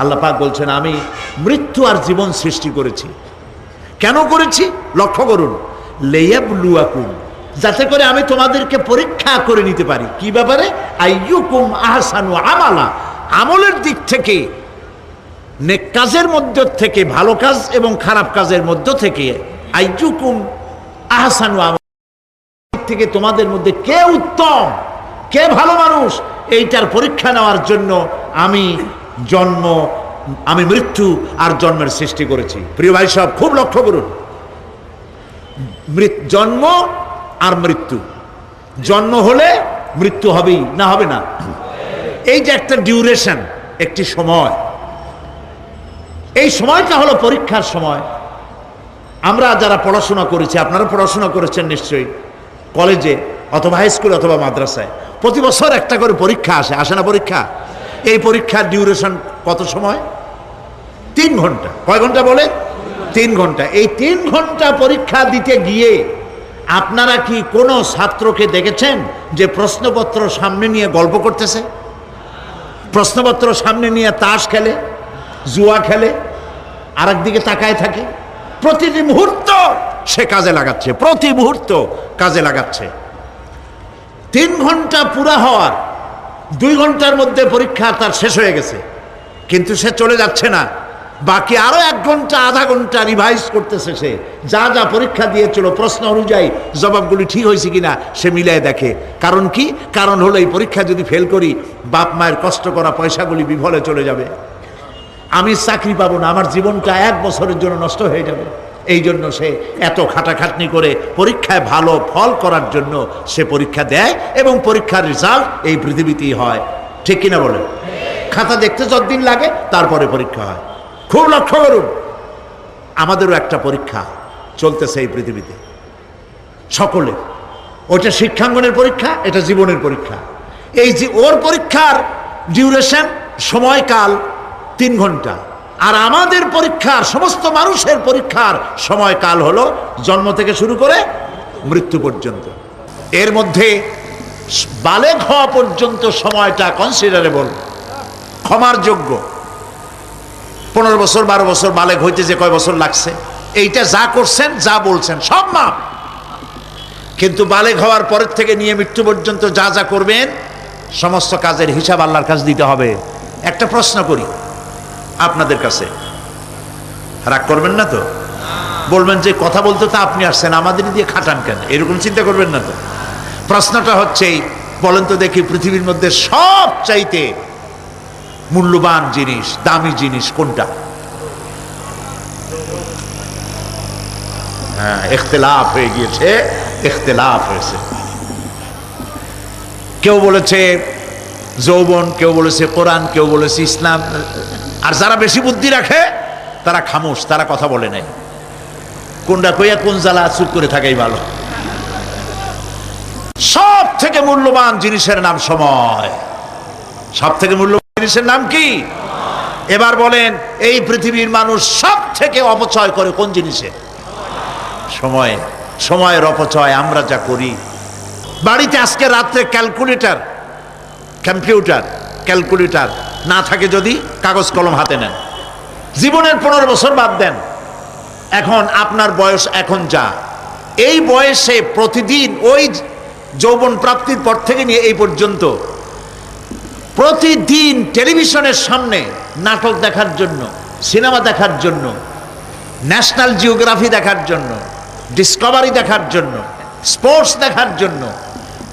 আল্লাহ পাক বলছেন, আমি মৃত্যু আর জীবন সৃষ্টি করেছি। কেন করেছি? লক্ষ্য করুন। লেয়াবলুয়াকুম, যাতে করে আমি তোমাদেরকে পরীক্ষা করে নিতে পারি। কি ব্যাপারে? আইয়ুকুম আহসানু আমালা, আমলের দিক থেকে, নেক কাজের মধ্য থেকে, ভালো কাজ এবং খারাপ কাজের মধ্য থেকে, আইয়ুকুম আহসানু আমালা। থেকে তোমাদের মধ্যে কে উত্তম, কে ভালো মানুষ, এইটার পরীক্ষা নেওয়ার জন্য আমি জন্ম, আমি মৃত্যু আর জন্মের সৃষ্টি করেছি। প্রিয় ভাই সব খুব লক্ষ্য করুন। জন্ম আর মৃত্যু। জন্ম হলে মৃত্যু হবেই, না হবে না? এই যে একটা ডিউরেশন একটি সময়। এই সময়টা হলো পরীক্ষার সময়। আমরা যারা পড়াশোনা করেছি, আপনারা পড়াশোনা করেছেন নিশ্চয়ই। কলেজে অথবা হাই স্কুল অথবা মাদ্রাসায়। প্রতি বছর একটা করে পরীক্ষা আসে। আসে না পরীক্ষা? এই পরীক্ষার ডিউরেশন কত সময়? তিন ঘণ্টা। কয় ঘণ্টা বলে? তিন ঘণ্টা। এই তিন ঘণ্টা পরীক্ষা দিতে গিয়ে আপনারা কি কোনো ছাত্রকে দেখেছেন যে প্রশ্নপত্র সামনে নিয়ে গল্প করতেছে? প্রশ্নপত্র সামনে নিয়ে তাস খেলে, জুয়া খেলে আর দিকে তাকায় থাকে। প্রতিটি মুহূর্ত সে কাজে লাগাচ্ছে, প্রতি মুহূর্ত কাজে লাগাচ্ছে। তিন ঘণ্টা পুরা হওয়ার দুই ঘণ্টার মধ্যে পরীক্ষা তার শেষ হয়ে গেছে। কিন্তু সে চলে যাচ্ছে না। বাকি আরও এক ঘণ্টা, আধা ঘণ্টা রিভাইজ করতেছে সে। যা যা পরীক্ষা দিয়েছিল, প্রশ্ন অনুযায়ী জবাবগুলি ঠিক হয়েছে কিনা, সে মিলাই দেখে। কারণ কি? কারণ হলো এই পরীক্ষা যদি ফেল করি, বাপ মায়ের কষ্ট করা পয়সাগুলি বিফলে চলে যাবে। আমি চাকরি পাবো না, আমার জীবনটা এক বছরের জন্য নষ্ট হয়ে যাবে। এই জন্য সে এত খাটাখাটনি করে পরীক্ষায় ভালো ফল করার জন্য সে পরীক্ষা দেয় এবং পরীক্ষার রেজাল্ট এই পৃথিবীতেই হয়। ঠিক কিনা বলেন? খাতা দেখতে যতদিন লাগে, তারপরে পরীক্ষা হয়। খুব লক্ষ্য করুন, আমাদেরও একটা পরীক্ষা চলতেছে এই পৃথিবীতে। সকলে ওটা শিক্ষাঙ্গনের পরীক্ষা, এটা জীবনের পরীক্ষা। এই যে ওর পরীক্ষার ডিউরেশন সময়কাল তিন ঘণ্টা। আর আমাদের পরীক্ষার, সমস্ত মানুষের পরীক্ষার সময়কাল হলো জন্ম থেকে শুরু করে মৃত্যু পর্যন্ত। এর মধ্যে বালেগ হওয়া পর্যন্ত সময়টা কনসিডারেবল ক্ষমার যোগ্য। পনেরো বছর, বারো বছর বালেগ হইতে যে কয় বছর লাগছে, এইটা যা করছেন, যা বলছেন, সব মাপ কিন্তু বালেগ হওয়ার পরের থেকে নিয়ে মৃত্যু পর্যন্ত যা যা করবেন, সমস্ত কাজের হিসাব আল্লাহর কাছে দিতে হবে। একটা প্রশ্ন করি আপনাদের কাছে। রাগ করবেন না তো? বলবেন যে কথা বলতে তো আপনি আসছেন আমাদের দিয়ে খাটান কেন? এরকম চিন্তা করবেন না তো? প্রশ্নটা হচ্ছে এই, বলেন তো দেখি পৃথিবীর মধ্যে সব চাইতে মূল্যবান জিনিস দামি জিনিস কোনটা? হ্যাঁ এখতলাফ হয়ে গিয়েছে এখতলাফ হয়েছে। কেউ বলেছে যৌবন কেউ বলেছে কোরআন কেউ বলেছে ইসলাম আর যারা বেশি বুদ্ধি রাখে, তারা খামোশ, তারা কথা বলে নাই কোনটা কইয়া কোন জ্বালা চুপ করে থাকাই ভালো। সব থেকে মূল্যবান জিনিসের নাম সময়। সব থেকে মূল্যবান জিনিসের নাম কি? এবার বলেন, এই পৃথিবীর মানুষ সব থেকে অপচয় করে কোন জিনিসে? সময়। সময়ের অপচয়, আমরা যা করি। বাড়িতে আজকে রাত্রে ক্যালকুলেটর, কম্পিউটার, ক্যালকুলেটর না থাকে যদি কাগজ কলম হাতে নেন। জীবনের পনেরো বছর বাদ দেন। এখন আপনার বয়স এখন যা। এই বয়সে প্রতিদিন ওই যৌবন প্রাপ্তির পর থেকে নিয়ে এই পর্যন্ত প্রতিদিন টেলিভিশনের সামনে নাটক দেখার জন্য, সিনেমা দেখার জন্য, ন্যাশনাল জিওগ্রাফি দেখার জন্য, ডিসকভারি দেখার জন্য, স্পোর্টস দেখার জন্য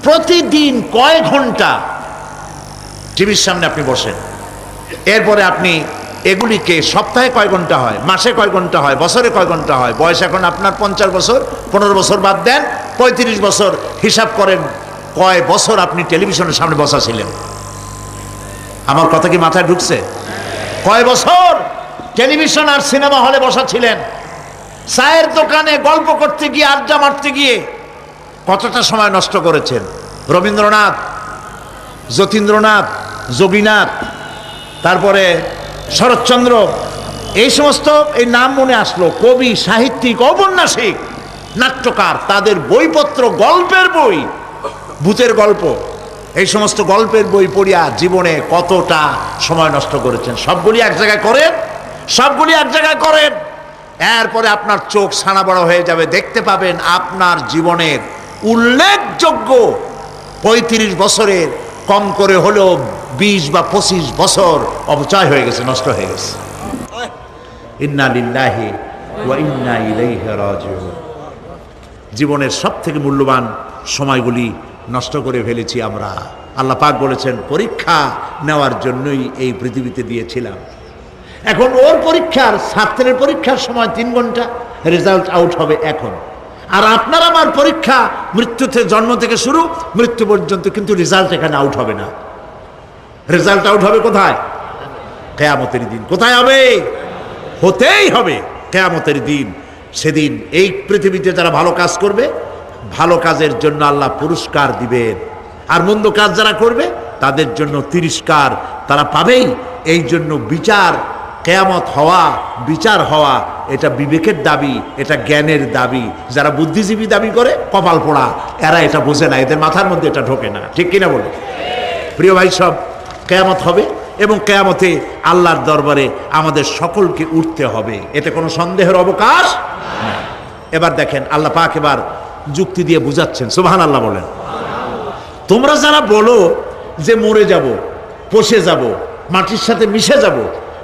প্রতিদিন কয় ঘণ্টা টিভির সামনে আপনি বসেন। এরপরে আপনি এগুলিকে সপ্তাহে কয় ঘণ্টা হয়? মাসে কয় ঘণ্টা হয়? বছরে কয় ঘণ্টা হয়? বয়স এখন আপনার পঞ্চাশ বছর, পনেরো বছর বাদ দেন, পঁয়ত্রিশ বছর হিসাব করেন কয় বছর আপনি টেলিভিশনের সামনে বসা ছিলেন আমার কথা কি মাথায় ঢুকছে? কয় বছর টেলিভিশন আর সিনেমা হলে বসা ছিলেন চায়ের দোকানে গল্প করতে গিয়ে, আড্ডা মারতে গিয়ে কতটা সময় নষ্ট করেছেন? রবীন্দ্রনাথ, যতীন্দ্রনাথ, যোগীনাথ তারপরে শরৎচন্দ্র, এই সমস্ত, এই নাম মনে আসলো, কবি, সাহিত্যিক, ঔপন্যাসিক, নাট্যকার, তাদের বইপত্র, গল্পের বই, ভূতের গল্প, এই সমস্ত গল্পের বই পড়িয়া জীবনে কতটা সময় নষ্ট করেছেন। সবগুলি এক জায়গায় করেন, সবগুলি এক জায়গায় করেন, এরপরে আপনার চোখ সানা বড় হয়ে যাবে, দেখতে পাবেন আপনার জীবনের উল্লেখযোগ্য পঁয়ত্রিশ বছরের কম করে হলেও বিশ বা পঁচিশ বছর অপচয় হয়ে গেছে, নষ্ট হয়ে গেছে। জীবনের সব থেকে মূল্যবান সময়গুলি নষ্ট করে ফেলেছি আমরা। আল্লাহ পাক বলেছেন, পরীক্ষা নেওয়ার জন্যই এই পৃথিবীতে দিয়েছিলাম। এখন ওর পরীক্ষার ছাত্রের পরীক্ষার সময় তিন ঘণ্টা, রেজাল্ট আউট হবে এখন। আর আপনার আমার পরীক্ষা মৃত্যুতে জন্ম থেকে শুরু, মৃত্যু পর্যন্ত কিন্তু রেজাল্ট এখানে আউট হবে না। রেজাল্ট আউট হবে কোথায়? কেয়ামতের দিন। কোথায় হবে? হতেই হবে কেয়ামতের দিন। সেদিন এই পৃথিবীতে যারা ভালো কাজ করবে, ভালো কাজের জন্য আল্লাহ পুরস্কার দিবেন। আর মন্দ কাজ যারা করবে, তাদের জন্য তিরস্কার তারা পাবেই। এই জন্য বিচার কেয়ামত হওয়া, বিচার হওয়া, এটা বিবেকের দাবি, এটা জ্ঞানের দাবি। যারা বুদ্ধিজীবী দাবি করে, কপাল পোড়া। এরা এটা বোঝে না, এদের মাথার মধ্যে এটা ঢোকে না। ঠিক কিনা বলে প্রিয় ভাই সব, কেয়ামত হবে এবং কেয়ামতে আল্লাহর দরবারে আমাদের সকলকে উঠতে হবে। এতে কোনো সন্দেহের অবকাশ এবার দেখেন, আল্লাহ পাক এবার যুক্তি দিয়ে বুঝাচ্ছেন। সুবহান আল্লাহ বলেন। তোমরা যারা বলো যে মরে যাব পশে যাব, মাটির সাথে মিশে যাব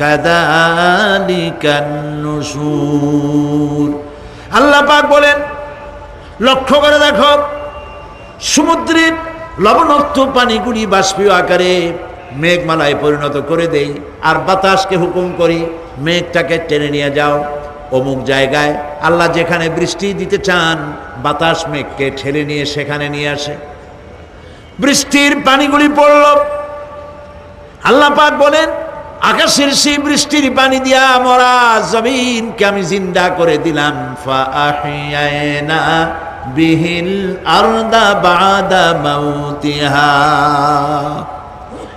কাদালিকান্নসুর আল্লাহ পাক বলেন, লক্ষ্য করে দেখো, সমুদ্রের লবণত্ব পানিগুলি বাষ্পীয় আকারে মেঘমালায় পরিণত করে দেই, আর বাতাসকে হুকুম করি, মেঘটাকে টেনে নিয়ে যাও। অমুক জায়গায় আল্লাহ যেখানে বৃষ্টি দিতে চান, বাতাস মেঘকে ঠেলে নিয়ে সেখানে নিয়ে আসে। বৃষ্টির পানিগুলি পড়ল। আল্লাহ পাক বলেন আকাশের সেই বৃষ্টির পানি দিয়া মরা জমিনকে আমি জিন্দা করে দিলাম।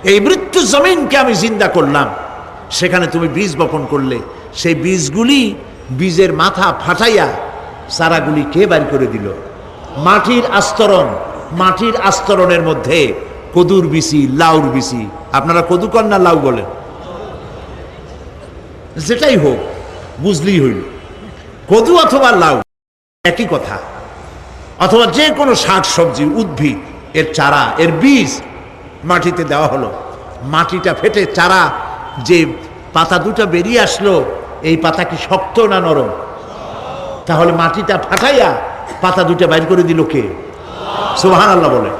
এই মৃত্যু জমিনকে আমি জিন্দা করলাম। সেখানে তুমি বীজ বপন করলে। সেই বীজগুলি বীজের মাথা ফাটাইয়া চারাগুলি কে বাড়ি করে দিল? মাটির আস্তরণ, মাটির আস্তরণের মধ্যে কদুর বিচি, লাউর বিচি। আপনারা কদু না লাউ বলেন। যেটাই হোক বুঝলেই হইল। কদু অথবা লাউ, একই কথা। অথবা যে কোনো শাক সবজি, উদ্ভিদ, এর চারা, এর বীজ মাটিতে দেওয়া হলো। মাটিটা ফেটে চারা, যে পাতা দুটো বেরিয়ে আসলো, এই পাতা কি শক্ত না নরম? তাহলে মাটিটা ফাটাইয়া পাতা দুটো বাইর করে দিল কে? সুবহান আল্লাহ বলে।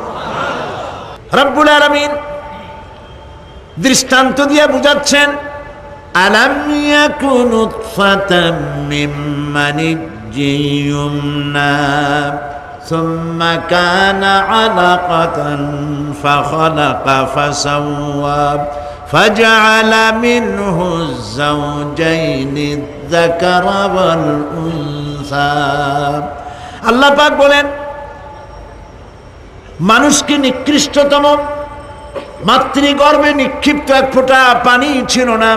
রব্বুল আলামিন দৃষ্টান্ত দিয়ে বুঝাচ্ছেন আলাম ইয়াকুনু ফাতাম মিন মানিজ্জি ইউমনা ثم كان علقة فخلق فسوى فجعل منه الزوجين الذكر والأنثى আল্লাহ পাক বলেন মানুষকে নিকৃষ্টতম মাতৃগর্ভে নিক্ষিপ্ত এক ফোঁটা পানি ছিল না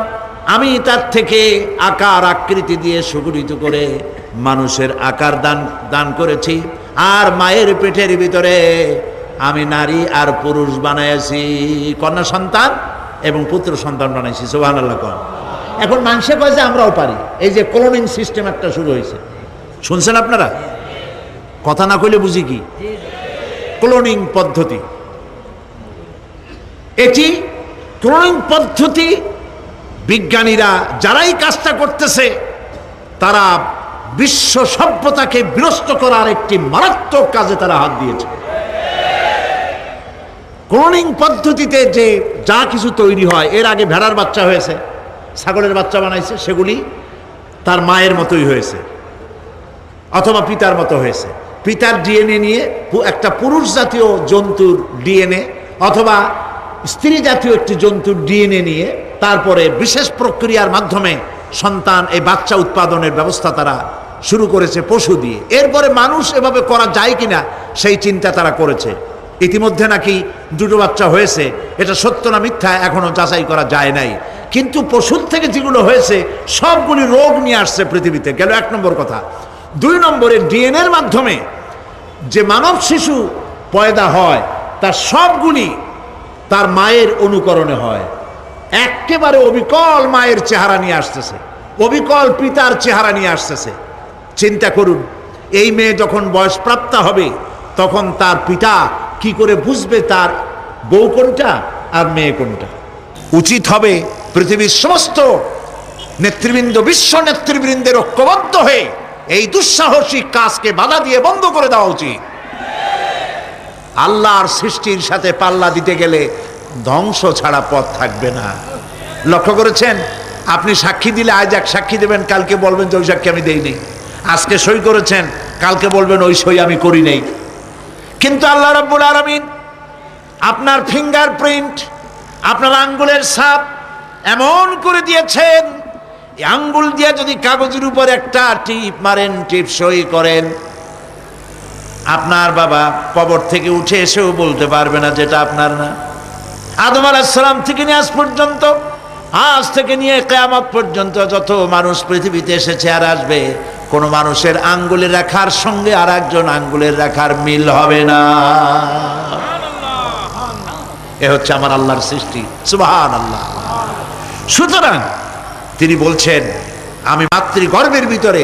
আমি তার থেকে আকার আকৃতি দিয়ে সুগঠিত করে মানুষের আকার দান দান করেছি। আর মায়ের পেটের ভিতরে আমি নারী আর পুরুষ বানাইছি। কন্যা সন্তান এবং পুত্র সন্তান বানাইছি সোহান আল্লাহ কন এখন মানুষে কয় যে আমরাও পারি। এই যে ক্লোনিং সিস্টেম একটা শুরু হয়েছে। শুনছেন আপনারা? কথা না কইলে বুঝি কি? ক্লোনিং পদ্ধতি। এটি ক্লোনিং পদ্ধতি বিজ্ঞানীরা যারাই কাজটা করতেছে, তারা বিশ্ব সভ্যতাকে বিনষ্ট করার একটি মারাত্মক কাজে তারা হাত দিয়েছে। ক্লোনিং পদ্ধতিতে যে যা কিছু তৈরি হয়, এর আগে ভেড়ার বাচ্চা হয়েছে, ছাগলের বাচ্চা বানাইছে, সেগুলি তার মায়ের মতোই হয়েছে, অথবা পিতার মতো হয়েছে। পিতার ডিএনএ নিয়ে একটা পুরুষ জাতীয় জন্তুর ডিএনএ অথবা স্ত্রী জাতীয় একটি জন্তুর ডিএনএ নিয়ে তারপরে বিশেষ প্রক্রিয়ার মাধ্যমে সন্তান এই বাচ্চা উৎপাদনের ব্যবস্থা তারা শুরু করেছে পশু দিয়ে। এরপরে মানুষ এভাবে করা যায় কিনা সেই চিন্তা তারা করেছে। ইতিমধ্যে নাকি দুটো বাচ্চা হয়েছে, এটা সত্য না মিথ্যা এখনও যাচাই করা যায় নাই। কিন্তু পশুর থেকে যেগুলো হয়েছে, সবগুলি রোগ নিয়ে আসছে পৃথিবীতে। গেল এক নম্বর কথা। দুই নম্বরে ডিএনএর মাধ্যমে যে মানব শিশু পয়দা হয়, তার সবগুলি তার মায়ের অনুকরণে হয়। একেবারে অবিকল মায়ের চেহারা নিয়ে আসতেছে। অবিকল পিতার চেহারা নিয়ে আসতেছে। চিন্তা করুন, এই মেয়ে যখন বয়সপ্রাপ্তা হবে, তখন তার পিতা কি করে বুঝবে তার বউ কোনটা আর মেয়ে কোনটা? উচিত হবে পৃথিবীর সমস্ত নেতৃবৃন্দ, বিশ্ব নেতৃবৃন্দের ঐক্যবদ্ধ হয়ে এই দুঃসাহসিক কাজকে বাধা দিয়ে বন্ধ করে দেওয়া উচিত। আল্লাহর সৃষ্টির সাথে পাল্লা দিতে গেলে ধ্বংস ছাড়া পথ থাকবে না। লক্ষ্য করেছেন? আপনি সাক্ষী দিলে আজ এক সাক্ষী দেবেন, কালকে বলবেন যে ওই সাক্ষী আমি দেইনি। আজকে সই করেছেন, কালকে বলবেন ওই সই আমি করি নেই। কিন্তু আল্লাহ রাব্বুল আলামিন আপনার ফিঙ্গার প্রিন্ট আপনার আঙ্গুলের ছাপ এমন করে দিয়েছেন আঙ্গুল দিয়ে যদি কাগজের উপর একটা টিপ মারেন, টিপ সই করেন, আপনার বাবা কবর থেকে উঠে এসেও বলতে পারবে না যেটা আপনার না। আদম আলাহিসাল্লাম থেকে নিয়ে আজ পর্যন্ত, আজ থেকে নিয়ে কেয়ামত পর্যন্ত যত মানুষ পৃথিবীতে এসেছে আর আসবে, কোনো মানুষের আঙ্গুলের রেখার সঙ্গে আর একজন আঙ্গুলের রেখার মিল হবে না। এ হচ্ছে আমার আল্লাহর সৃষ্টি। সুবহান আল্লাহ সুতরাং তিনি বলছেন, আমি মাতৃগর্ভের ভিতরে